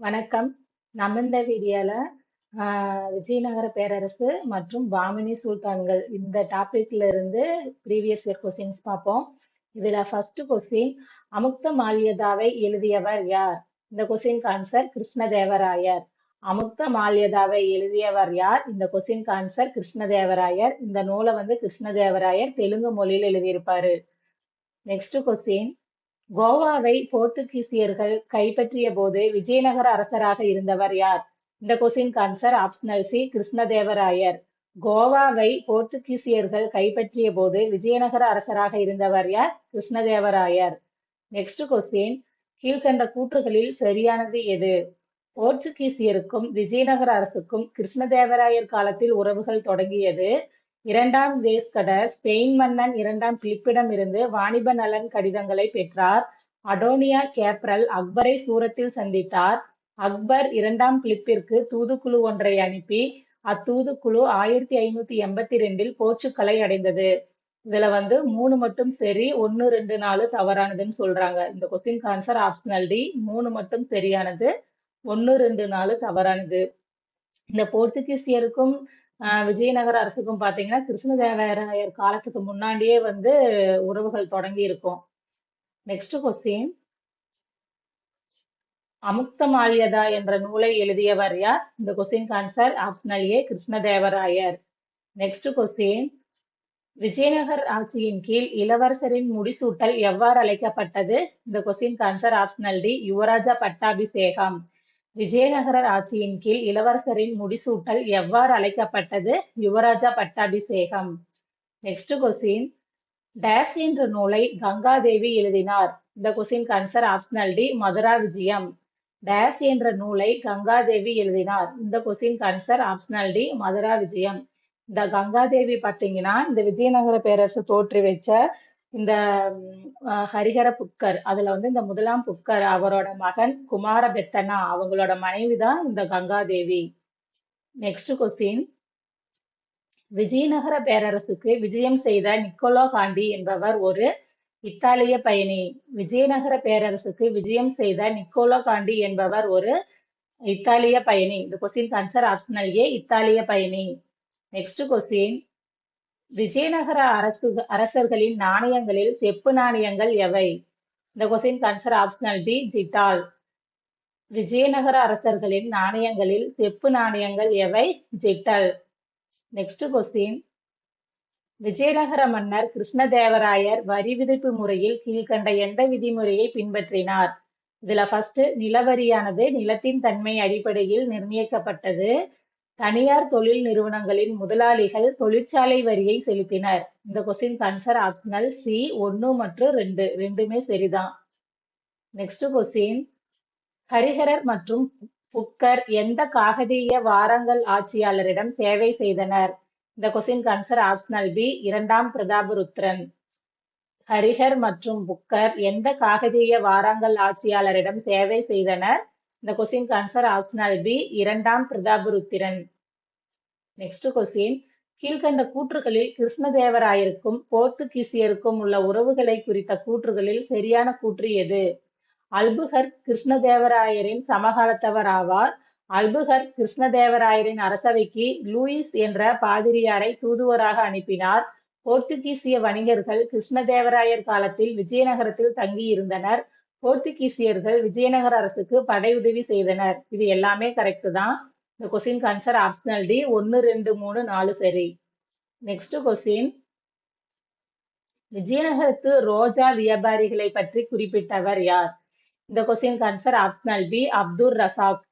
வணக்கம். நம்ம இந்த வீடியோல விஜயநகர பேரரசு மற்றும் பாமினி சுல்தான்கள் இந்த டாபிக்ல இருந்து ப்ரீவியஸ் இயர் கொஸ்டின்ஸ் பார்ப்போம். இதுல ஃபர்ஸ்ட் கொஸ்டின் அமுக்தமால்யதாவை எழுதியவர் யார்? இந்த கொஸ்டின் ஆன்சர் கிருஷ்ணதேவராயர். அமுக்த மால்யதாவை எழுதியவர் யார்? இந்த கொஸ்டின் ஆன்சர் கிருஷ்ணதேவராயர். இந்த நூலை வந்து கிருஷ்ணதேவராயர் தெலுங்கு மொழியில் எழுதியிருப்பாரு. நெக்ஸ்ட் கொஸ்டின் கோவாவை போர்த்துகீசியர்கள் கைப்பற்றிய போது விஜயநகர அரசராக இருந்தவர் யார்? இந்த கொஸ்டினுக்கு ஆன்சர் ஆப்ஷனல் சி கிருஷ்ணதேவராயர். கோவாவை போர்த்துகீசியர்கள் கைப்பற்றிய போது விஜயநகர அரசராக இருந்தவர் யார்? கிருஷ்ணதேவராயர். நெக்ஸ்ட் கொஸ்டின் கீழ்கண்ட கூற்றுகளில் சரியானது எது? போர்ச்சுகீசியருக்கும் விஜயநகர அரசுக்கும் கிருஷ்ணதேவராயர் காலத்தில் உறவுகள் தொடங்கியது. இரண்டாம் வேஸ்கடர் ஸ்பெயின் மன்னன் இரண்டாம் பிலிப்பிடம் இருந்து வாணிப நலன் கடிதங்களை பெற்றார். அடோனியா கேப்ரல் அக்பரை சூரத்தில் சந்தித்தார். அக்பர் இரண்டாம் பிலிப்பிற்கு தூதுக்குழு ஒன்றை அனுப்பி அத்தூதுக்குழு ஆயிரத்தி ஐநூத்தி எண்பத்தி ரெண்டில் போர்ச்சுக்கலை அடைந்தது. இதுல வந்து மூணு மட்டும் சரி ஒன்னு ரெண்டு நாலு தவறானதுன்னு சொல்றாங்க. இந்த கொஸ்டின் ஆன்சர் ஆப்ஷனல் டி மூணு மட்டும் சரியானது ஒன்னு ரெண்டு நாலு தவறானது. இந்த போர்ச்சுகீசியருக்கும் விஜயநகர அரசுக்கும் பாத்தீங்கன்னா கிருஷ்ணதேவராயர் காலத்துக்கு முன்னாடியே வந்து உறவுகள் தொடங்கி இருக்கும். நெக்ஸ்ட் கொஸ்டின் அமுக்தமால்யதா என்ற நூலை எழுதியவர் யார்? இந்த question answer optional A Krishnadevarayar. Next question Vijayanagar ஆட்சியின் கீழ் இளவரசரின் முடிசூட்டல் எவ்வாறு அழைக்கப்பட்டது? இந்த கொஸ்டின் ஆன்சர் ஆப்ஷனல் டி யுவராஜா பட்டாபிஷேகம். விஜயநகர ஆட்சியின் கீழ் இளவரசரின் முடிசூட்டல் எவ்வாறு அழைக்கப்பட்டது? யுவராஜா பட்டாபிஷேகம். நெக்ஸ்ட் கொஸ்டின் டேஸ் என்ற நூலை கங்காதேவி எழுதினார். இந்த question answer optional D Madhura Vijayam. Dash என்ற நூலை கங்காதேவி எழுதினார். இந்த question answer optional D Madhura Vijayam. இந்த கங்காதேவி பார்த்தீங்கன்னா இந்த விஜயநகர பேரரசு தோற்றி வச்ச இந்த ஹரிஹர புட்கர் அதுல வந்து இந்த முதலாம் புட்கர் அவரோட மகன் குமார பெத்தனா அவங்களோட மனைவி தான் இந்த கங்காதேவி. நெக்ஸ்ட் கொஸ்டின் விஜயநகர பேரரசுக்கு விஜயம் செய்த நிக்கோலோ காண்டி என்பவர் ஒரு இத்தாலிய பயணி. விஜயநகர பேரரசுக்கு விஜயம் செய்த நிக்கோலோ காண்டி என்பவர் ஒரு இத்தாலிய பயணி. இந்த கொஸ்டின் ஆன்சர் ஆப்ஷனல் ஏ இத்தாலிய பயணி. நெக்ஸ்ட் கொஸ்டின் விஜயநகர அரசு அரசர்களின் நாணயங்களில் செப்பு நாணயங்கள் எவை? இந்த question answer optional D jital. Vijayanagara அரசர்களின் நாணயங்களில் செப்பு நாணயங்கள் எவை? ஜிட்டல். நெக்ஸ்ட் கொஸ்டின் விஜயநகர மன்னர் கிருஷ்ணதேவராயர் வரி விதிப்பு முறையில் கீழ்கண்ட எந்த விதிமுறையை பின்பற்றினார்? இதுல ஃபர்ஸ்ட் நிலவரியானது நிலத்தின் தன்மை அடிப்படையில் நிர்ணயிக்கப்பட்டது. தனியார் தொழில் நிறுவனங்களின் முதலாளிகள் தொழிற்சாலை வரியை செலுத்தினர். இந்த கொஸ்டின் ஆன்சர் ஆப்ஷனல் சி ஒன்னு மற்றும் ரெண்டு ரெண்டுமே சரிதான். நெக்ஸ்ட் கொஸ்டின் ஹரிஹரர் மற்றும் புக்கர் எந்த காகதீய வாரங்கள் ஆட்சியாளரிடம் சேவை செய்தனர்? இந்த கொஸ்டின் ஆன்சர் ஆப்ஷனல் பி இரண்டாம் பிரதாபருத்ரன். ஹரிஹர் மற்றும் புக்கர் எந்த காகதீய வாரங்கள் ஆட்சியாளரிடம் சேவை செய்தனர்? இந்த கொஸ்டினுக்கு ஆன்சர் ஆப்ஷனல் பி இரண்டாம் பிரதாபருத்திரன். நெக்ஸ்ட் கொஸ்டின் கீழ்கண்ட கூற்றுகளில் கிருஷ்ணதேவராயருக்கும் போர்த்துகீசியருக்கும் உள்ள உறவுகளை குறித்த கூற்றுகளில் சரியான கூற்று எது? அல்புகர் கிருஷ்ணதேவராயரின் சமகாலத்தவர் ஆவார். அல்புகர் கிருஷ்ணதேவராயரின் அரசவைக்கு லூயிஸ் என்ற பாதிரியாரை தூதுவராக அனுப்பினார். போர்த்துகீசிய வணிகர்கள் கிருஷ்ணதேவராயர் காலத்தில் விஜயநகரத்தில் தங்கியிருந்தனர். போர்த்துகீசியர்கள் விஜயநகர அரசுக்கு படையுதவி செய்தனர். இது எல்லாமே கரெக்ட் தான். இந்த கொஸ்டின் ஆன்சர் ஆப்ஷனல் டி ஒன்னு ரெண்டு மூணு நாலு சரி. நெக்ஸ்ட் கொஸ்டின் விஜயநகரத்து ரோஜா வியாபாரிகளை பற்றி குறிப்பிட்டவர் யார்? இந்த question answer optional B Abdul Razzaq.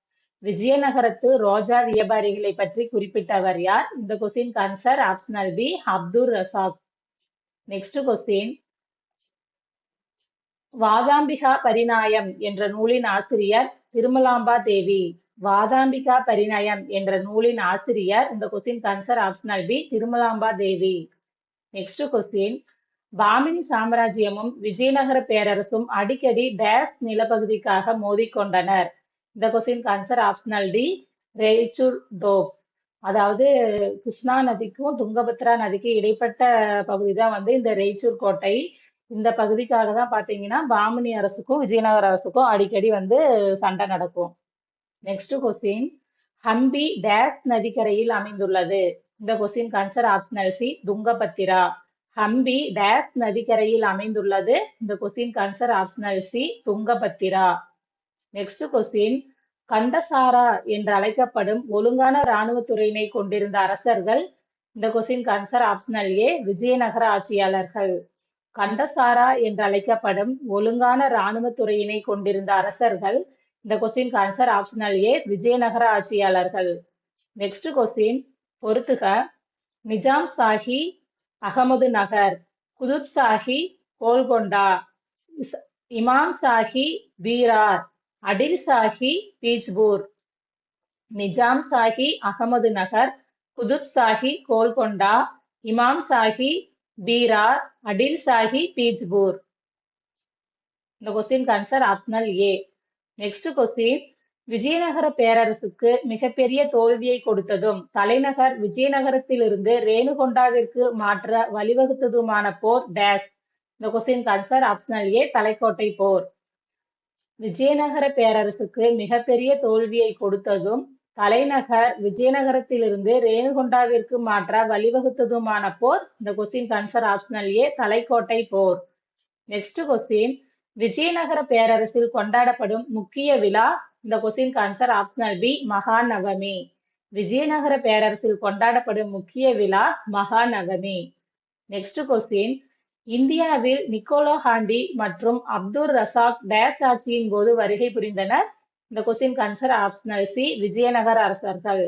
விஜயநகரத்து ரோஜா வியாபாரிகளை பற்றி குறிப்பிட்டவர் யார்? இந்த question answer optional B Abdul Razzaq. Next question Varadambika Parinayam என்ற நூலின் ஆசிரியர் திருமலாம்பா தேவி. வாதாம்பிகா பரிணயம் என்ற நூலின் ஆசிரியர் இந்த question answer optional B Tirumalamba Devi. Next question Bahmani சாம்ராஜ்யமும் Vijayanagara பேரரசும் அடிக்கடி டேஸ் நிலப்பகுதிக்காக மோதிக்கொண்டனர். இந்த question answer optional D Raichur Doab. அதாவது கிருஷ்ணா நதிக்கும் துங்கபத்ரா நதிக்கும் இடைப்பட்ட பகுதி தான் வந்து இந்த ரெய்ச்சூர் கோட்டை. இந்த பகுதிக்காக தான் பார்த்தீங்கன்னா பாமினி அரசுக்கும் விஜயநகர அரசுக்கும் அடிக்கடி வந்து சண்டை நடக்கும். நெக்ஸ்ட் கொஸ்டின் ஹம்பி டேஸ் நதிக்கரையில் அமைந்துள்ளது. இந்த question answer optional C Tungabhadra. Hampi dash நதிக்கரையில் அமைந்துள்ளது. இந்த question answer optional C Tungabhadra. Next question கண்டசாரா என்று அழைக்கப்படும் ஒழுங்கான இராணுவத்துறையினை கொண்டிருந்த அரசர்கள் இந்த question answer optional A Vijayanagara ஆட்சியாளர்கள். கண்டசாரா என்று அழைக்கப்படும் ஒழுங்கான இராணுவத்துறையினை கொண்டிருந்த அரசர்கள் இந்த question answer optional A Vijayanagara ஆட்சியாளர்கள். நெக்ஸ்ட் கொஸ்டின் பொறுத்துக. நிஜாம் சாஹி அகமது நகர் குதுப் சாஹி கோல்கொண்டா. இமாம் சாஹி வீரார் அடில் சாஹி தீஜ்பூர் நிஜாம் சாஹி அகமது நகர் குதுப் சாஹி கோல்கொண்டா. இமாம் சாஹி பீரார் அடில் சாஹி பீஜ்பூர் இந்த question answer optional A next question Vijayanagara பேரரசுக்கு மிகப்பெரிய தோல்வியை கொடுத்ததும் தலைநகர் விஜயநகரத்திலிருந்து ரேணுகொண்டாவிற்கு மாற்ற வழிவகுத்ததுமான போர் டேஸ் இந்த question answer optional A Talikota போர். விஜயநகர பேரரசுக்கு மிகப்பெரிய தோல்வியை கொடுத்ததும் தலைநகர் விஜயநகரத்திலிருந்து ரேணுகொண்டாவிற்கு மாற்ற வழிவகுத்ததுமான போர் இந்த question answer optional A Talikota போர். நெக்ஸ்ட் கொஸ்டின் விஜயநகர பேரரசில் கொண்டாடப்படும் முக்கிய விழா இந்த கொஸ்டின் ஆன்சர் ஆப்ஷனல் பி மகாநவமி. விஜயநகர பேரரசில் கொண்டாடப்படும் முக்கிய விழா மகாநவமி. நெக்ஸ்ட் கொஸ்டின் இந்தியாவில் நிக்கோலோ ஹாண்டி மற்றும் அப்துல் ரசாக் டேஸ் ஆட்சியின் போது வருகை புரிந்தனர். இந்த question answer optional C Vijayanagara அரசர்கள்.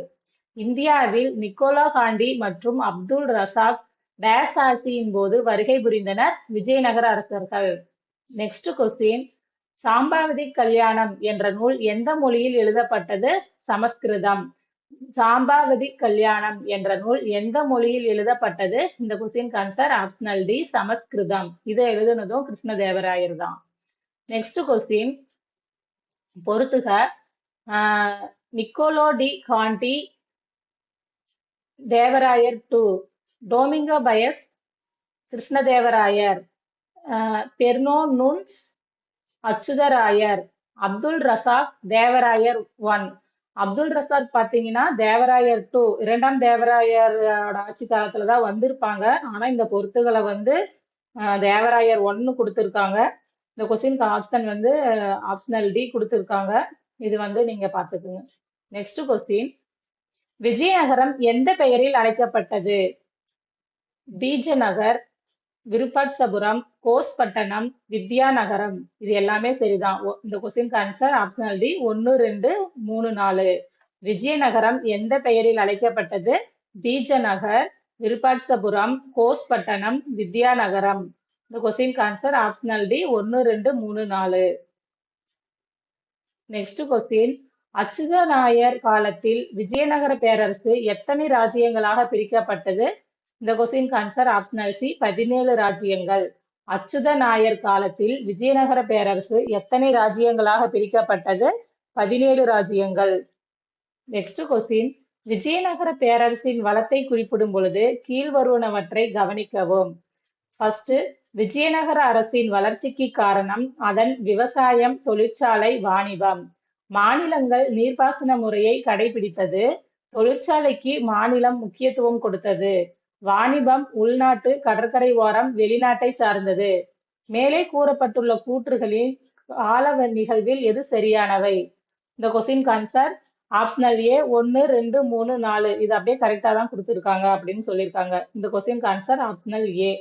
இந்தியாவில் நிக்கோலா காண்டி மற்றும் அப்துல் ரசாக் டேஸ் ஆட்சியின் போது வருகை புரிந்தனர் விஜயநகர அரசர்கள். நெக்ஸ்ட் கொஸ்டின் சாம்பாவதி கல்யாணம் என்ற நூல் எந்த மொழியில் எழுதப்பட்டது? சமஸ்கிருதம். சாம்பாவதி கல்யாணம் என்ற நூல் எந்த மொழியில் எழுதப்பட்டது? இந்த கொஸ்டின் ஆன்சர் ஆப்ஷனல் டி சமஸ்கிருதம். இதை எழுதுனதும் கிருஷ்ணதேவராயர் தான். நெக்ஸ்ட் கொஸ்டின் பொறுத்துக. Niccolo de Conti Devarayar two Domingo Paes Krishnadevarayar. Fernao Nunes Achyutarayar. Abdul Razzaq Devarayar one. Abdul Razzaq பார்த்தீங்கன்னா தேவராயர் டூ. இரண்டாம் தேவராயரோட ஆட்சி காலத்துல தான் வந்திருப்பாங்க. ஆனா இந்த பொறுத்துகளை வந்து தேவராயர் ஒன்னு கொடுத்துருக்காங்க. இந்த கொஸ்டின் ஆப்ஷன் வந்து ஆப்ஷனல் டி கொடுத்துருக்காங்க. இது வந்து நீங்க பார்த்துக்குங்க. நெக்ஸ்ட் கொஸ்டின் விஜயநகரம் எந்த பெயரில் அழைக்கப்பட்டது? பீஜநகர் விருப்பாட்சபுரம் கோஸ்பட்டணம் வித்யாநகரம். இது எல்லாமே சரிதான். இந்த கொஸ்டின் ஆன்சர் ஆப்ஷனல் டி ஒன்று ரெண்டு மூணு நாலு. விஜயநகரம் எந்த பெயரில் அழைக்கப்பட்டது? பீஜநகர் விருப்பாட்சபுரம் கோஸ்பட்டணம் வித்யாநகரம். இந்த கொஸ்டின் ஆன்சர் ஆப்ஷனல் டி ஒன்னு ரெண்டு மூணு நாலு. நெக்ஸ்ட் கொஸ்டின் அச்சுத நாயர் காலத்தில் விஜயநகர பேரரசு எத்தனை ராஜ்யங்களாக பிரிக்கப்பட்டது? இந்த கொஸ்டின் ஆன்சர் ஆப்ஷனல் சி பதினேழு ராஜ்யங்கள். அச்சுத நாயர் காலத்தில் விஜயநகர பேரரசு எத்தனை ராஜ்யங்களாக பிரிக்கப்பட்டது? பதினேழு ராஜ்யங்கள். நெக்ஸ்ட் கொஸ்டின் விஜயநகர பேரரசின் வளத்தை குறிப்பிடும் பொழுது கீழ்வருவனவற்றை கவனிக்கவும். ஃபர்ஸ்ட் விஜயநகர அரசின் வளர்ச்சிக்கு காரணம் அதன் விவசாயம் தொழிற்சாலை வாணிபம். மாநிலங்கள் நீர்ப்பாசன முறையை கடைபிடித்தது தொழிற்சாலைக்கு மாநிலம் முக்கியத்துவம் கொடுத்தது. வாணிபம் உள்நாட்டு கடற்கரை ஓரம் வெளிநாட்டை சார்ந்தது. மேலே கூறப்பட்டுள்ள கூற்றுகளின் கால நிகழ்வில் எது சரியானவை? இந்த கொஸ்டின் ஆன்சர் ஆப்ஷனல் ஏ ஒன்னு ரெண்டு மூணு நாலு. இது அப்படியே கரெக்டா தான் கொடுத்துருக்காங்க அப்படின்னு சொல்லியிருக்காங்க. இந்த question answer optional A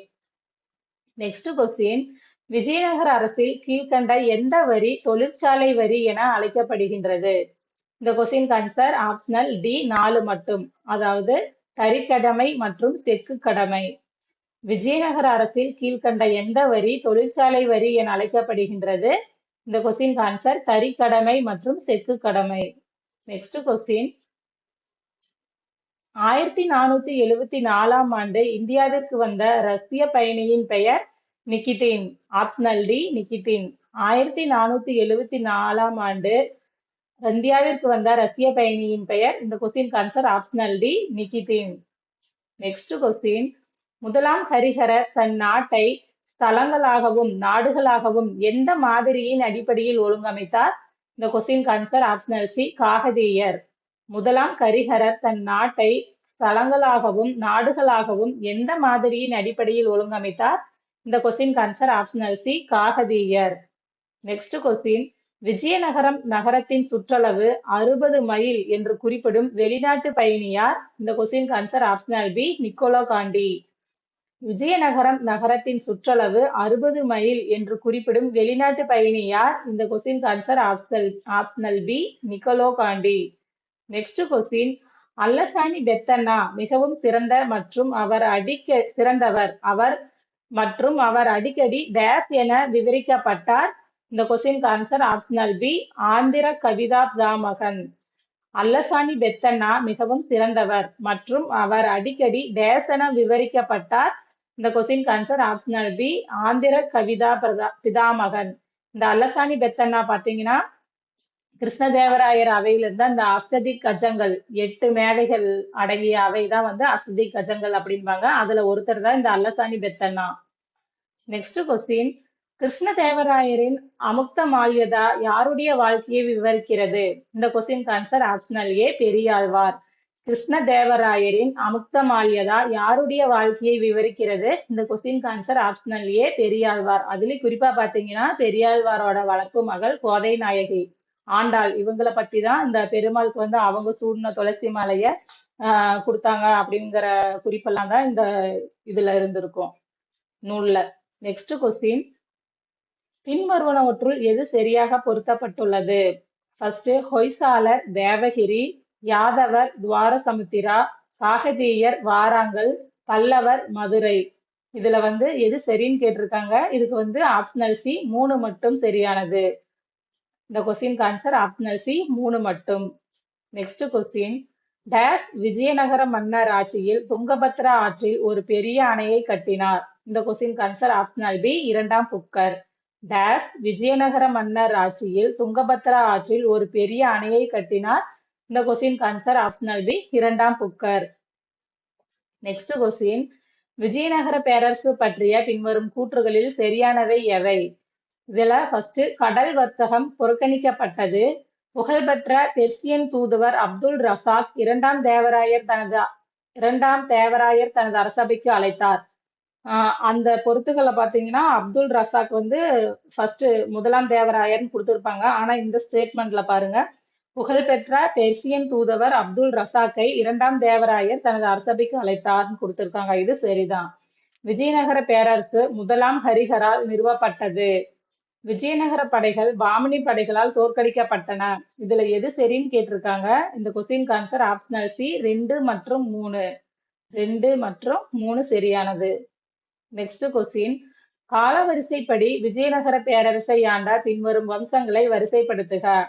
next question Vijayanagara அரசில் கீழ்கண்ட எந்த வரி தொழிற்சாலை வரி என அழைக்கப்படுகின்றது? இந்த கொஸ்டின் ஆன்சர் ஆப்ஷனல் டி நாலு மட்டும். அதாவது தரிக்கடமை மற்றும் செக்கு கடமை. விஜயநகர அரசில் கீழ்கண்ட எந்த வரி தொழிற்சாலை வரி என அழைக்கப்படுகின்றது? இந்த கொஸ்டின் ஆன்சர் தரிக்கடமை மற்றும் செக்கு கடமை. நெக்ஸ்ட் கொஸ்டின் ஆயிரத்தி நானூத்தி எழுவத்தி நாலாம் ஆண்டு இந்தியாவிற்கு வந்த ரஷ்ய பயணியின் பெயர் நிக்கிதின் ஆப்ஷனல் டி நிக்கிதின். ஆயிரத்தி நானூத்தி எழுவத்தி நாலாம் ஆண்டு இந்தியாவிற்கு வந்த ரஷ்ய பயணியின் பெயர் இந்த question answer optional D Nikitin. Next question முதலாம் ஹரிஹர தன் நாட்டை ஸ்தலங்களாகவும் நாடுகளாகவும் எந்த மாதிரியின் அடிப்படையில் ஒழுங்கமைத்தார்? இந்த question answer optional C Kakatiyar. முதலாம் கரிகரர் தன் நாட்டை ஸ்தலங்களாகவும் நாடுகளாகவும் எந்த மாதிரியின் அடிப்படையில் ஒழுங்கமைத்தார்? இந்த question answer optional C Kakatiyar. Next question Vijayanagaram நகரத்தின் சுற்றளவு அறுபது மைல் என்று குறிப்பிடும் வெளிநாட்டு பயணியார் இந்த question answer optional B Niccolo Conti. Vijayanagaram நகரத்தின் சுற்றளவு அறுபது மைல் என்று குறிப்பிடும் வெளிநாட்டு பயணியார் இந்த question answer optional optional B Niccolo Conti. Next question. Allasani Peddanna மிகவும் சிறந்த மற்றும் அவர் அடிக்க சிறந்தவர். அவர் மற்றும் அவர் அடிக்கடி டேஸ் என விவரிக்கப்பட்டார். இந்த question answer optional B Andhra Kavitha தாமகன். அல்லசானி பெத்தண்ணா மிகவும் சிறந்தவர் மற்றும் அவர் அடிக்கடி டேஸ் என விவரிக்கப்பட்டார். இந்த question answer optional B Andhra Kavita Brata பிதாமகன். இந்த அல்லசானி பெத்தண்ணா பாத்தீங்கன்னா கிருஷ்ணதேவராயர் அவையிலிருந்து அந்த அசதி கஜங்கள் எட்டு மேடைகள் அடங்கிய அவை தான் வந்து அசதி கஜங்கள் அப்படிம்பாங்க. அதுல ஒருத்தர் தான் இந்த அல்லசாணி பெத்தண்ணா. நெக்ஸ்ட் கொஸ்டின் கிருஷ்ணதேவராயரின் அமுக்த மால்யதா யாருடைய வாழ்க்கையை விவரிக்கிறது? இந்த question answer optional A Periyalvar. கிருஷ்ணதேவராயரின் அமுக்த மால்யதா யாருடைய வாழ்க்கையை விவரிக்கிறது? இந்த question answer optional A Periyalvar. அதுலயும் குறிப்பா பாத்தீங்கன்னா பெரியாழ்வாரோட வளர்ப்பு மகள் கோதை நாயகி. ஆண்டாள் இவங்களை பத்தி தான் இந்த பெருமாளுக்கு வந்து அவங்க சூடின துளசி மாலைய ஆஹ் கொடுத்தாங்க அப்படிங்கிற குறிப்பெல்லாம் தான் இந்த இதுல இருந்திருக்கும். நூல்ல. நெக்ஸ்ட் கொஸ்டின் பின்வருவனவற்றுள் எது சரியாக பொருத்தப்பட்டுள்ளது? ஃபர்ஸ்ட் ஹொய்சாலர் தேவகிரி யாதவர் துவாரசமுத்திரா காகதீயர் வாராங்கல் பல்லவர் மதுரை. இதுல வந்து எது சரின்னு கேட்டிருக்காங்க? இதுக்கு வந்து ஆப்ஷனல் சி மூணு மட்டும் சரியானது. இந்த கொஸ்டின் ஆன்சர் ஆப்ஷனல் சி மூணு மட்டும். நெக்ஸ்ட் கொஸ்டின் டேஸ் விஜயநகர மன்னர் ஆட்சியில் துங்கபத்ரா ஆற்றில் ஒரு பெரிய அணையை கட்டினார். இந்த கொஸ்டின் ஆன்சர் ஆப்ஷனல் பி இரண்டாம் புக்கர். டேஸ் விஜயநகர மன்னர் ஆட்சியில் துங்கபத்ரா ஆற்றில் ஒரு பெரிய அணையை கட்டினார். இந்த கொஸ்டின் ஆன்சர் ஆப்ஷனல் பி இரண்டாம் புக்கர். நெக்ஸ்ட் கொஸ்டின் விஜயநகர பேரரசு பற்றிய பின்வரும் கூற்றுகளில் சரியானவை எவை? இதுல ஃபர்ஸ்ட் கடல் வர்த்தகம் புறக்கணிக்கப்பட்டது. புகழ்பெற்ற பெர்சியன் தூதுவர் அப்துல் ரசாக் இரண்டாம் தேவராயர் தனது இரண்டாம் தேவராயர் தனது அரசபைக்கு அழைத்தார். அந்த பொறுத்துக்களை பார்த்தீங்கன்னா அப்துல் ரசாக் வந்து ஃபர்ஸ்ட் முதலாம் தேவராயர்னு கொடுத்துருப்பாங்க. ஆனா இந்த ஸ்டேட்மெண்ட்ல பாருங்க. புகழ்பெற்ற பெர்சியன் தூதுவர் அப்துல் ரசாக்கை இரண்டாம் தேவராயர் தனது அரசபைக்கு அழைத்தார்னு கொடுத்துருக்காங்க. இது சரிதான். விஜயநகர பேரரசு முதலாம் ஹரிஹரால் நிறுவப்பட்டது. விஜயநகர படைகள் பாமினி படைகளால் தோற்கடிக்கப்பட்டன. இதுல எது சரின்னு கேட்டிருக்காங்க? இந்த கொஸ்டின் ஆன்சர் ஆப்ஷனல் சி ரெண்டு மற்றும் மூணு. ரெண்டு மற்றும் மூணு சரியானது. நெக்ஸ்ட் கொஸ்டின் காலவரிசைப்படி விஜயநகர பேரரசை ஆண்ட பின்வரும் வம்சங்களை வரிசைப்படுத்துக.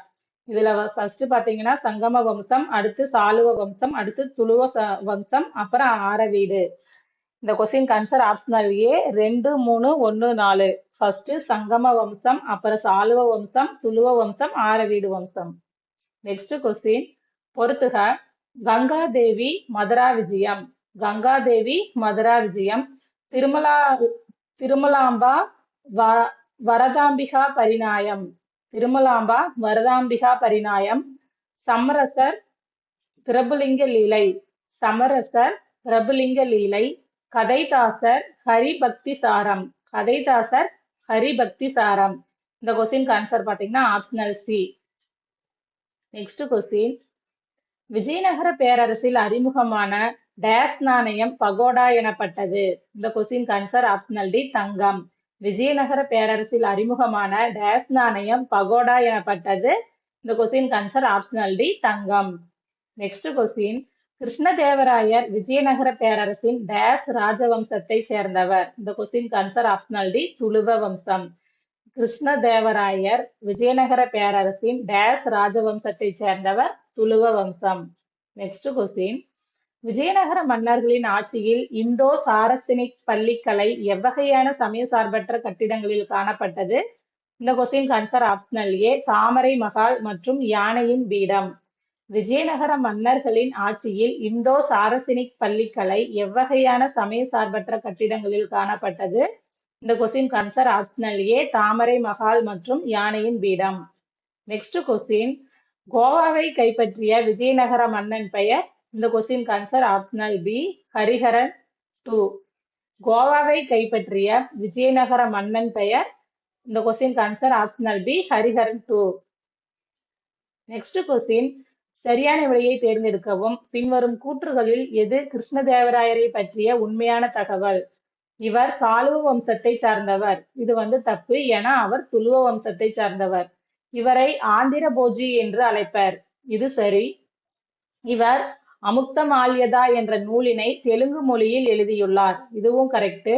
இதுல ஃபர்ஸ்ட் பாத்தீங்கன்னா சங்கம வம்சம் அடுத்து சாலுவ வம்சம் அடுத்து துளுவ ச- வம்சம் அப்புறம் ஆரவீடு. இந்த கொஸ்டின் ஆன்சர் ஆப்ஷனல் ஏ ரெண்டு மூணு ஒன்னு நாலு. ஃபர்ஸ்ட் சங்கம வம்சம் அப்புறம் சாலுவ வம்சம் துளுவ வம்சம் ஆரவீடு வம்சம் நெக்ஸ்ட் கொஸ்டின் பொறுத்துக. கங்காதேவி மதுரா விஜயம் கங்கா தேவி மதுரா விஜயம் திருமலா திருமலாம்பா வ வரதாம்பிகா பரிணாயம் திருமலாம்பா வரதாம்பிகா பரிணாயம் சமரசர் பிரபுலிங்க லீலை சமரசர் பிரபுலிங்க லீலை கதைதாசர் ஹரிபக்தி சாரம் கதைதாசர் ஹரிபக்தி சாரம். இந்த கொஸ்டின் ஆன்சர் பாத்தீங்கன்னா optional C next question Vijayanagara பேரரசில் அறிமுகமான டேஸ் நாணயம் பகோடா எனப்பட்டது. இந்த கொஸ்டின் ஆன்சர் ஆப்ஷனல் டி தங்கம். விஜயநகர பேரரசில் அறிமுகமான டேஸ் நாணயம் பகோடா எனப்பட்டது. இந்த கொஸ்டின் ஆன்சர் ஆப்ஷனல் டி தங்கம். நெக்ஸ்ட் கொஸ்டின் கிருஷ்ணதேவராயர் விஜயநகர பேரரசின் டேஸ் ராஜவம்சத்தை சேர்ந்தவர். இந்த question answer optional D Tuluva வம்சம். கிருஷ்ணதேவராயர் விஜயநகர பேரரசின் டேஸ் ராஜவம்சத்தை சேர்ந்தவர் துளுவ வம்சம். நெக்ஸ்ட் கொஸ்டின் விஜயநகர மன்னர்களின் ஆட்சியில் இந்தோ சாரசினிக் பள்ளிக்கலை எவ்வகையான சமய சார்பற்ற கட்டிடங்களில் காணப்பட்டது? இந்த கொஸ்டின் ஆன்சர் ஆப்ஷனல் ஏ தாமரை மகால் மற்றும் யானையின் பீடம். விஜயநகர மன்னர்களின் ஆட்சியில் இந்தோ சாரசினிக் பள்ளிக்கலை எவ்வகையான சமய சார்பற்ற கட்டிடங்களில் காணப்பட்டது? இந்த கொஸ்டின் கன்சர் ஆப்ஷனல் ஏ தாமரை மகால் மற்றும் யானையின் பீடம். நெக்ஸ்ட் கொஸ்டின் கோவாவை கைப்பற்றிய விஜயநகர மன்னன் பெயர்? இந்த question answer optional B Hariharan two கோவாவை கைப்பற்றிய விஜயநகர மன்னன் பெயர்? இந்த question answer optional B Hariharan two next question சரியான விலையை தேர்ந்தெடுக்கவும் பின்வரும் கூற்றுகளில் எது கிருஷ்ணதேவராயரை பற்றிய உண்மையான தகவல்? இவர் சாலுவ வம்சத்தை சார்ந்தவர். இது வந்து தப்பு. என அவர் துளுவ வம்சத்தை சார்ந்தவர். இவரை ஆந்திர போஜி என்று அழைப்பர். இது சரி. இவர் அமுக்தமால்யதா என்ற நூலினை தெலுங்கு மொழியில் எழுதியுள்ளார். இதுவும் கரெக்ட்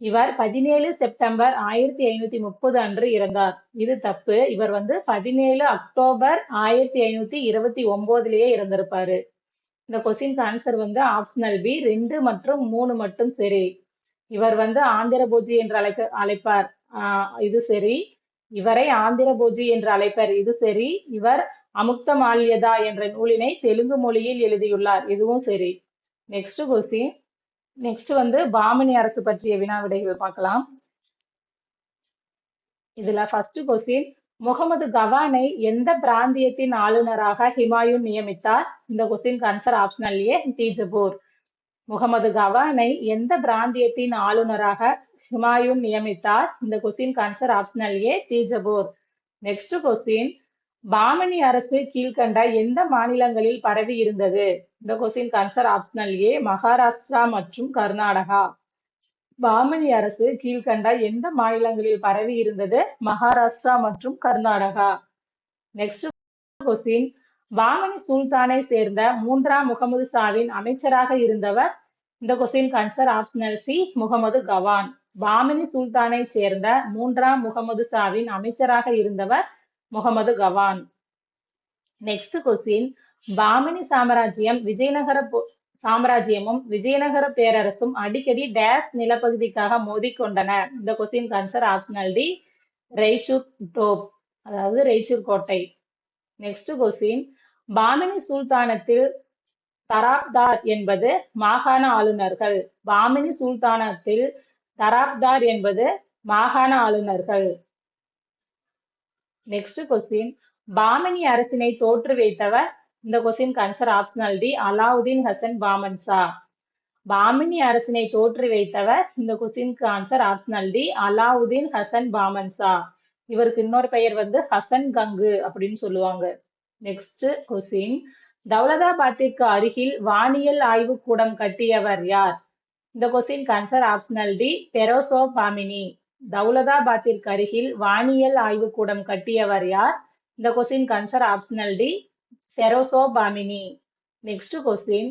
இவர் பதினேழு செப்டம்பர் ஆயிரத்தி ஐநூத்தி முப்பது அன்று இறந்தார். இது தப்பு. இவர் வந்து பதினேழு அக்டோபர் ஆயிரத்தி ஐநூத்தி இருபத்தி ஒன்பதுலயே இறந்திருப்பாரு. இந்த கொஸ்டின் ஆன்சர் வந்து ஆப்ஷனல் பி ரெண்டு மற்றும் மூணு மட்டும் சரி. இவர் வந்து ஆந்திர பூஜி என்று அழைக்க அழைப்பார். ஆஹ் இது சரி. இவரை ஆந்திர பூஜி என்று அழைப்பார். இது சரி. இவர் அமுக்த மால்யதா என்ற நூலினை தெலுங்கு மொழியில் எழுதியுள்ளார். இதுவும் சரி. நெக்ஸ்ட் கொஸ்டின் நெக்ஸ்ட் வந்து பாமணி அரசு பற்றிய வினா விடைகள் பார்க்கலாம். இதுல ஃபர்ஸ்ட் கொஸ்டின் முகமது கவானை எந்த பிராந்தியத்தின் ஆளுநராக ஹிமாயூன் நியமித்தார்? இந்த கொஸ்டின் ஆன்சர் ஆப்ஷனல் ஏ டீஜபூர் முகமது கவானை எந்த பிராந்தியத்தின் ஆளுநராக ஹிமாயூன் நியமித்தார்? இந்த கொஸ்டின் ஆன்சர் ஆப்ஷனல் ஏ டீஜபூர் நெக்ஸ்ட் கொஸ்டின் பாமணி அரசு கீழ்கண்ட எந்த மாநிலங்களில் பரவி இருந்தது இந்த கொஸ்டின் ஆன்சர் ஆப்ஷனல் ஏ மகாராஷ்டிரா மற்றும் கர்நாடகா. பாமணி அரசு கீழ்கண்ட எந்த மாநிலங்களில் பரவி இருந்தது? மகாராஷ்டிரா மற்றும் கர்நாடகா. நெக்ஸ்ட் கொஸ்டின் பாமணி சுல்தானை சேர்ந்த மூன்றாம் முகமது ஷாவின் அமைச்சராக இருந்தவர் இந்த question answer optional C Muhammad Gawan. Bahmani சுல்தானை சேர்ந்த மூன்றாம் முகமது ஷாவின் அமைச்சராக இருந்தவர் முகமது கவான். நெக்ஸ்ட் கொஸ்டின் பாமினி சாம்ராஜ்யம் விஜயநகர சாம்ராஜ்யமும் விஜயநகர பேரரசும் அடிக்கடி டேஸ் நிலப்பகுதிக்காக மோதிக்கொண்டன. இந்த question answer optional D Raichur Doab அதாவது ரெய்சூர் கோட்டை நெக்ஸ்ட் கொஸ்டின் பாமினி சுல்தானத்தில் தராப்தார் என்பது மாகாண ஆளுநர்கள். பாமினி சுல்தானத்தில் தராப்தார் என்பது மாகாண ஆளுநர்கள். நெக்ஸ்ட் கொஸ்டின் பாமினி அரசினை தோற்று வைத்தவர் இந்த question answer optional D. Alauddin Hasan Bahmanshah Bahmani அரசினை தோற்று வைத்தவர் இந்த கொஸ்டினுக்கு answer optional D. Alauddin Hasan Bahmanshah இவருக்கு இன்னொரு பெயர் வந்து ஹசன் கங்கு அப்படின்னு சொல்லுவாங்க. Next question. தௌலதாபாத்திற்கு அருகில் வானியல் ஆய்வு கூடம் கட்டியவர் யார்? இந்த question answer optional D. Firoz Bahmani. தௌலதாபாத்திற்கு அருகில் வானியல் ஆய்வு கூடம் கட்டியவர் யார்? இந்த question answer optional D. Firoz next question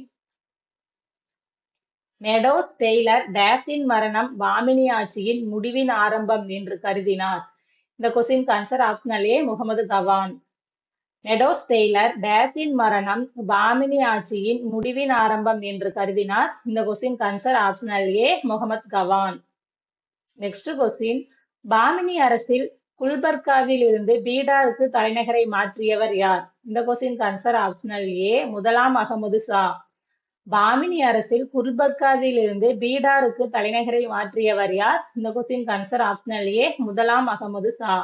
Meadows Taylor டேஸின் மரணம் பாமினி ஆட்சியின் முடிவின் ஆரம்பம் என்று கருதினார். இந்த question answer optional A Muhammad Gawan. Meadows Taylor டேஸின் மரணம் பாமினி ஆட்சியின் முடிவின் ஆரம்பம் என்று கருதினார். இந்த question answer optional A Muhammad Gawan. Next question Bahmani அரசில் குல்பர்காவில் இருந்து பீடாருக்கு தலைநகரை மாற்றியவர் யார்? இந்த கொஸ்டின் ஆன்சர் ஆப்ஷனல் ஏ முதலாம் அகமது ஷா. பாமினி அரசில் குல்பர்காவில் இருந்து பீடாருக்கு தலைநகரை மாற்றியவர் யார்? இந்த கொஸ்டின் ஆன்சர் ஆப்ஷனல் ஏ முதலாம் அகமது ஷா.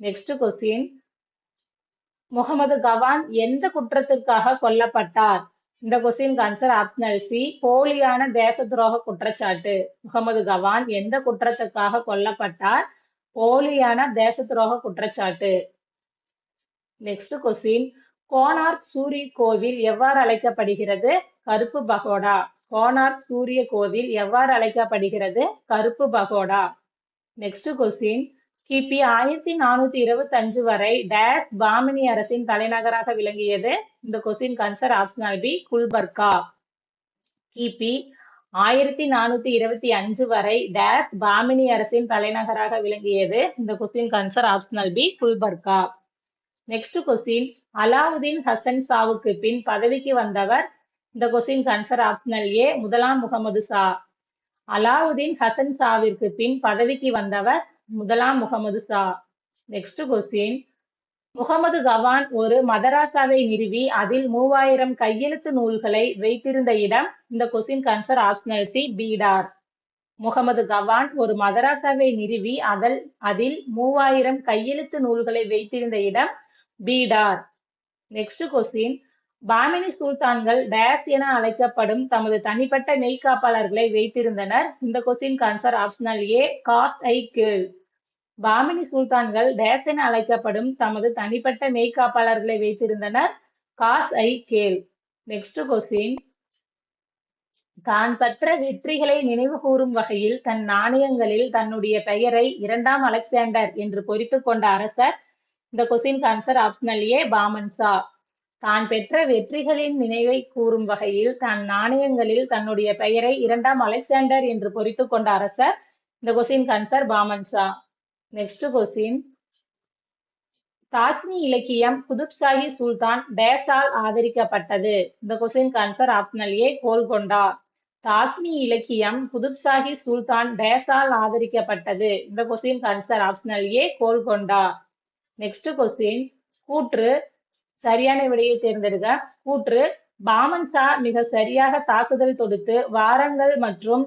நெக்ஸ்ட் கொஸ்டின் முகமது கவான் எந்த குற்றத்திற்காக கொல்லப்பட்டார்? இந்த கொஸ்டின் ஆன்சர் ஆப்ஷனல் சி போலியான தேச துரோக குற்றச்சாட்டு. முகமது கவான் எந்த குற்றத்துக்காக கொல்லப்பட்டார்? போலியான தேச துரோக குற்றச்சாட்டு. நெக்ஸ்ட் கொஸ்டின் கோனார்க் சூரிய கோவில் எவ்வாறு அழைக்கப்படுகிறது? கருப்பு பகோடா. கோனார்க் சூரிய கோவில் எவ்வாறு அழைக்கப்படுகிறது? கருப்பு பகோடா. நெக்ஸ்ட் கொஸ்டின் கிபி ஆயிரத்தி நானூத்தி இருபத்தி அஞ்சு வரை டேஸ் பாமினி அரசின் தலைநகராக விளங்கியது. இந்த question answer optional B Gulbarga. கிபி ஆயிரத்தி நானூத்தி இருபத்தி அஞ்சு வரை டேஸ் பாமினி அரசின் தலைநகராக விளங்கியது. இந்த question answer optional B Gulbarga next question Alauddin Hasan சாவுக்கு பின் பதவிக்கு வந்தவர். இந்த கொஸ்டின் ஆன்சர் ஆப்ஷனல் ஏ முதலாம் முகமது ஷா. அலாவுதீன் ஹசன் சாவிற்கு பின் பதவிக்கு வந்தவர் முதலாம் முகமது ஷா. நெக்ஸ்ட் கொஸ்டின் முகமது கவான் ஒரு மதராசாவை நிறுவி அதில் மூவாயிரம் கையெழுத்து நூல்களை வைத்திருந்த இடம் இந்த question answer optional C Bidar. Muhammad Gawan ஒரு மதராசாவை நிறுவி அதல் அதில் மூவாயிரம் கையெழுத்து நூல்களை வைத்திருந்த இடம் பீடார். நெக்ஸ்ட் கொஸ்டின் பாமினி சுல்தான்கள் டயஸ் என அழைக்கப்படும் தமது தனிப்பட்ட மெய்காப்பாளர்களை வைத்திருந்தனர். இந்த question answer optional A Khas i Khel. Bahmani சுல்தான்கள் days என அழைக்கப்படும் தமது தனிப்பட்ட மெய்காப்பாளர்களை வைத்திருந்தனர். காஸ் ஐ கேல். நெக்ஸ்ட் கொஸ்டின் தான் பெற்ற வெற்றிகளை நினைவு கூறும் வகையில் தன் நாணயங்களில் தன்னுடைய பெயரை இரண்டாம் அலெக்சாண்டர் என்று பொறித்து கொண்ட அரசர் இந்த question answer optional A Bahmanshah தான் பெற்ற வெற்றிகளின் நினைவை கூறும் வகையில் தன் நாணயங்களில் தன்னுடைய பெயரை இரண்டாம் அலெக்சாண்டர் என்று பொறித்துக் கொண்ட அரசர் இந்த question answer Bahmanshah next question Dakhni இலக்கியம் குதுப் சாஹி சுல்தான் டேஸால் ஆதரிக்கப்பட்டது. இந்த question answer optional A Golconda. Dakhni இலக்கியம் குதுப் சாஹி சுல்தான் டேஸால் ஆதரிக்கப்பட்டது. இந்த question answer optional A Golconda. Next question கூற்று சரியான விடையை தேர்ந்தெடுக்க கூற்று பாமன் ஷா மிக சரியாக தாக்குதல் தொடுத்து வாரங்கள் மற்றும்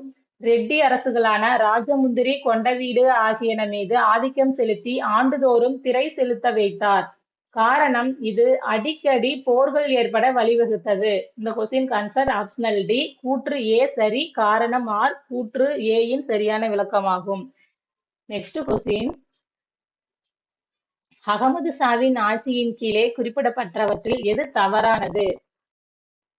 ரெட்டி அரசுகளான ராஜமுந்திரி கொண்டவீடு ஆகியன மீது ஆதிக்கம் செலுத்தி ஆண்டுதோறும் திரை செலுத்த வைத்தார். காரணம் இது அடிக்கடி போர்கள் ஏற்பட வழிவகுத்தது. இந்த கொஸ்டின் ஆன்சர் ஆப்ஷனல் டி கூற்று ஏ சரி காரணம் ஆர் கூற்று ஏயின் சரியான விளக்கமாகும். நெக்ஸ்ட் கொஸ்டின் அகமது ஷாவின் ஆட்சியின் கீழே குறிப்பிடப்பட்டவற்றில் எது தவறானது?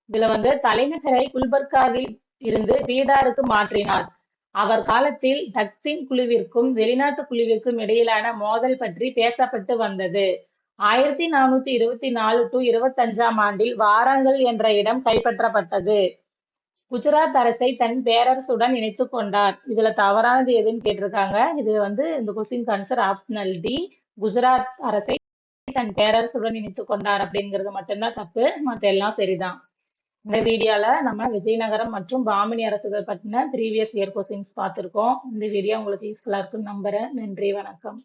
இதுல வந்து தலைநகரை குல்பர்காவில் இருந்து பீடாருக்கு மாற்றினார். அவர் காலத்தில் தக்சின் குழுவிற்கும் வெளிநாட்டு குழுவிற்கும் இடையிலான மோதல் பற்றி பேசப்பட்டு வந்தது. ஆயிரத்தி நானூத்தி இருபத்தி நாலு டு இருபத்தஞ்சாம் ஆண்டில் வாரங்கள் என்ற இடம் கைப்பற்றப்பட்டது. குஜராத் அரசை தன் பேரரசுடன் இணைத்து கொண்டார். இதுல தவறானது எதுன்னு கேட்டிருக்காங்க. இது வந்து இந்த question answer optional D Gujarat அரசை தன் பேரரசுடன் இணைத்து கொண்டார் அப்படிங்கிறது மட்டும்தான் தப்பு. மற்ற எல்லாம் சரிதான். இந்த வீடியோல நம்ம விஜயநகரம் மற்றும் பாமினி அரசுகள் பற்றின ப்ரீவியஸ் இயர் கொஸ்டின்ஸ் பார்த்துருக்கோம். இந்த வீடியோ உங்களுக்கு யூஸ்ஃபுல்லாக இருக்குன்னு நம்புறேன். நன்றி வணக்கம்.